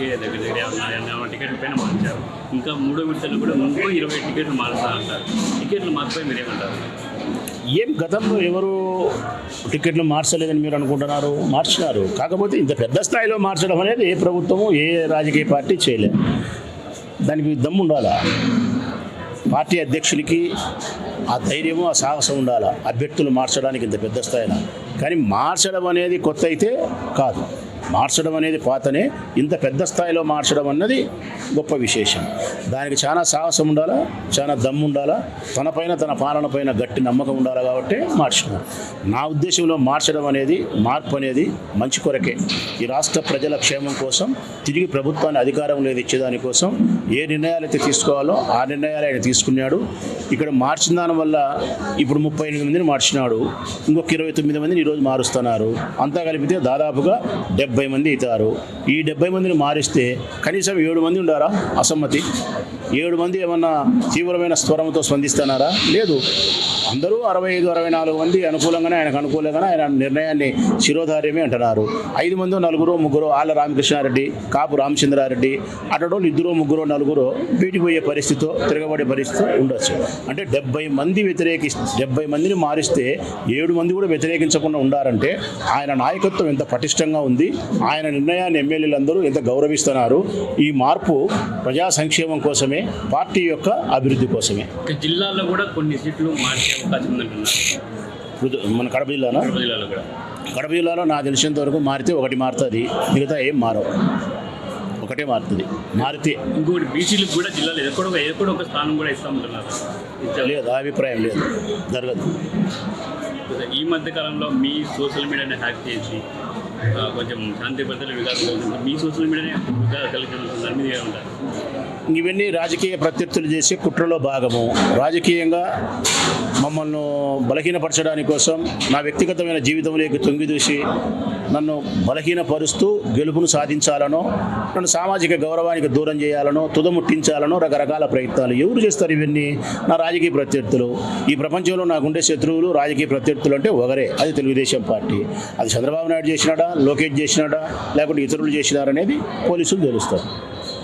దగ్గర దగ్గర యాభై టికెట్ల పైన మార్చారు. ఇంకా మూడో విడతలు కూడా ఇంకో ఇరవై టికెట్లు మారుతా అంటారు. టికెట్లు మార్చిపోయి మీరేమంటారు? ఏం గతంలో ఎవరు టికెట్లు మార్చలేదని మీరు అనుకుంటున్నారు? మార్చినారు. కాకపోతే ఇంత పెద్ద స్థాయిలో మార్చడం అనేది ఏ ప్రభుత్వము ఏ రాజకీయ పార్టీ చేయలేదు. దానికి దమ్ము ఉండాలా? పార్టీ అధ్యక్షునికి ఆ ధైర్యము ఆ సాహసం ఉండాలా? అభ్యర్థులు మార్చడానికి ఇంత పెద్ద స్థాయిలో కానీ మార్చడం అనేది కొత్త అయితే కాదు. మార్చడం అనేది పాతనే ఇంత పెద్ద స్థాయిలో మార్చడం అన్నది గొప్ప విశేషం. దానికి చాలా సాహసం ఉండాలా చాలా దమ్ము ఉండాలా తనపైన తన పాలన పైన గట్టి నమ్మకం ఉండాలి కాబట్టి మార్చినారు. నా ఉద్దేశంలో మార్చడం అనేది మార్పు అనేది మంచి కొరకే. ఈ రాష్ట్ర ప్రజల క్షేమం కోసం తిరిగి ప్రభుత్వాన్ని అధికారం లేదు ఇచ్చేదానికోసం ఏ నిర్ణయాలు అయితే తీసుకోవాలో ఆ నిర్ణయాలు ఆయన తీసుకున్నాడు. ఇక్కడ మార్చిన దాని వల్ల ఇప్పుడు ముప్పై ఎనిమిది మందిని మార్చినాడు. ఇంకొక ఇరవై తొమ్మిది మందిని ఈరోజు మారుస్తున్నారు. అంతా కలిపితే దాదాపుగా డెబ్బై డెబ్బై మంది అవుతారు. ఈ డెబ్బై మందిని మారిస్తే కనీసం ఏడు మంది ఉండారా? అసమ్మతి. ఏడు మంది ఏమన్నా తీవ్రమైన స్వరంతో స్పందిస్తున్నారా? లేదు. అందరూ అరవై ఐదు అరవై నాలుగు మంది అనుకూలంగానే ఆయనకు అనుకూలంగానే ఆయన నిర్ణయాన్ని శిరోధార్యమే అంటున్నారు. ఐదు మంది నలుగురు ముగ్గురు ఆళ్ళ రామకృష్ణారెడ్డి కాపు రామచంద్రారెడ్డి అటడోళ్ళు ఇద్దరు ముగ్గురు నలుగురు వీటిపోయే పరిస్థితితో తిరగబడే పరిస్థితి ఉండొచ్చు. అంటే డెబ్బై మంది వ్యతిరేకి డెబ్బై మందిని మారిస్తే ఏడు మంది కూడా వ్యతిరేకించకుండా ఉండారంటే ఆయన నాయకత్వం ఎంత పటిష్టంగా ఉంది ఆయన నిర్ణయాన్ని ఎమ్మెల్యేలందరూ ఎంత గౌరవిస్తున్నారు ఈ మార్పు ప్రజా సంక్షేమం కోసమే పార్టీ యొక్క అభివృద్ధి కోసమే. జిల్లాలో కూడా కొన్ని సీట్లు మార్చే అవకాశం ఉందంటున్నారు. మన కడప జిల్లానా? కడప జిల్లాలో కూడా. కడప జిల్లాలో నాకు తెలిసినంత వరకు మారితే ఒకటి మారుతుంది మిగతా ఏం మారవు. ఒకటే మారుతుంది మారితే. ఇంకోటి బీసీలకు కూడా జిల్లాలో ఎక్కడో ఎక్కడో ఒక స్థానం కూడా ఇస్తామంటున్నారు. లేదు అభిప్రాయం లేదు. జరగదు. ఈ మధ్య కాలంలో మీ సోషల్ మీడియాని హ్యాక్ చేసి కొంచెం శాంతి భద్రతల వికాసం కలుగుతుంది మీ సోషల్ మీడియానే కలిగి దాని మీద ఉంటారు? ఇవన్నీ రాజకీయ ప్రత్యర్థులు చేసే కుట్రలో భాగము. రాజకీయంగా మమ్మల్ని బలహీనపరచడానికి కోసం నా వ్యక్తిగతమైన జీవితంలోకి తొంగిదూసి నన్ను బలహీనపరుస్తూ గెలుపును సాధించాలనో నన్ను సామాజిక గౌరవానికి దూరం చేయాలనో తుదముట్టించాలనో రకరకాల ప్రయత్నాలు ఎవరు చేస్తారు ఇవన్నీ? నా రాజకీయ ప్రత్యర్థులు. ఈ ప్రపంచంలో నాకుండే శత్రువులు రాజకీయ ప్రత్యర్థులు అంటే ఒకరే అది తెలుగుదేశం పార్టీ. అది చంద్రబాబు నాయుడు చేసినాడా? లోకేష్ చేసినాడా? లేకుంటే ఇతరులు చేసినారనేది పోలీసులు తెలుస్తారు.